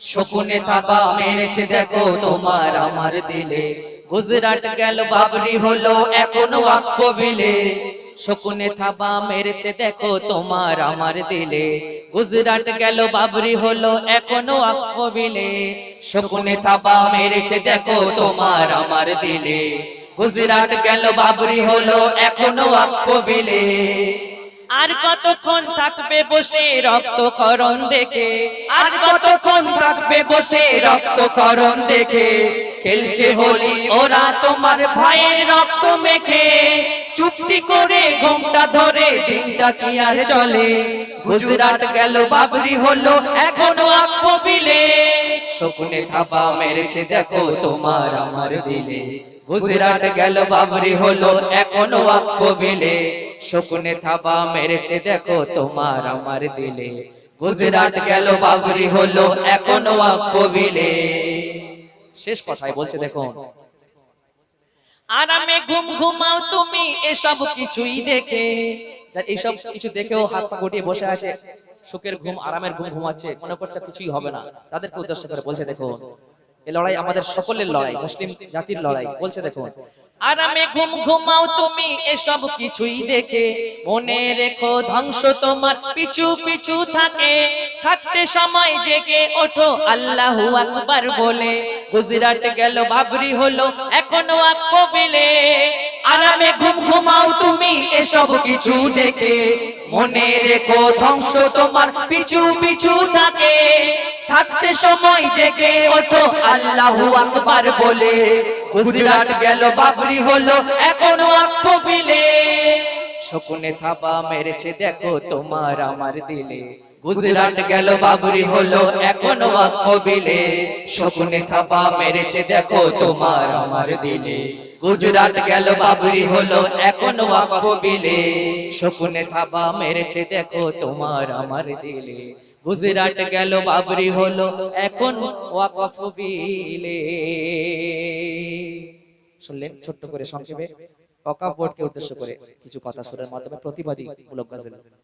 শকুনে থাবা মেরেছে, দেখো তোমার আমার দিলে। গুজরাট গেল, বাবরি হলো এখনও ওয়াকফ বিলে। শকুনে থাবা মেরেছে, দেখো তোমার আমার দিলে। গুজরাট গেল, বাবরি হলো এখনও ওয়াকফ বিলে। শকুনে থাবা মেরেছে, দেখো তোমার আমার দিলে। গুজরাট গেল, বাবরি হলো এখনও ওয়াকফ বিলে। আর কতক্ষণ থাকবে বসে রক্তক্ষরণ দেখে? আর কতক্ষণ থাকবে বসে রক্তক্ষরণ দেখে? খেলছে হোলি, ওরা তোমার ভয়ে রক্ত মেখে। চুপটি করে ঘুমটা ধরে, দিনটা কি আর চলে? গুজরাট গেল, বাবরি হলো, এখনও আকবো বিলে থাবা মেরেছে, দেখো তোমার আমার দিলে। গুজরাট গেল, বাবরি হলো, এখনও আকবো শকুনে থাবা মেরেছে, দেখো তোমার আমার দিলে। গুজরাট গেল, বাবরি হলো এখনও আকবো বিলে শেষ কথাই বলছে, দেখো। আরামে ঘুম ঘুমাও তুমি, এসব কিছুই দেখে। এইসব কিছু দেখেও হাত পা গুটিয়ে বসে আছে, সুখের ঘুম, আরামের ঘুম ঘুমাচ্ছে, মনে করছে কিছুই হবে না। তাদেরকে উদ্দেশ্য করে বলছে, দেখো এই লড়াই আমাদের সকলের লড়াই, মুসলিম জাতির লড়াই। বলছে, দেখো আরামে ঘুম ঘুমাও, তুমি এসব কিছুই দেখে। মনে রেখো ধ্বংস তোমার, পিছু পিছু থাকে। থাকতে সময় জেগে ওঠো, আল্লাহু আকবার বলে। গুজরাট গেল, বাবরি হলো, এখনও বিলে আরামে ঘুম ঘুমাও, তুমি এসব কিছু দেখে। মনে রেখো ধ্বংস তোমার, পিছু পিছু থাকে। থাকতে সময় জেগে ওঠো আল্লাহু আকবার বলে। গুজরাট গেল বাবরি হলো এখনও আত্মপিলে বিলে শকুনে থাবা মেরেছে, দেখো তোমার আমার দিলে। গুজরাট গেল, বাবরি হলো, এখনও আকবো বিলে। শকুনে থাবা মেরেছে, দেখো তোমার আমার দিলে। গুজরাট গেল, বাবরি হলো, এখনও আকবো বিলে। শকুনে থাবা মেরেছে, দেখো তোমার আমার দিলে। গুজরাট গেল, বাবরি হলো, এখন ওয়াকফ বিলে। শুনলেন? ছোট্ট করে সংক্ষেপে। অকাপ বোর্ডকে উদ্দেশ্য করে কিছু কথা সুরের মাধ্যমে প্রতিবাদী মূলক গাজেল।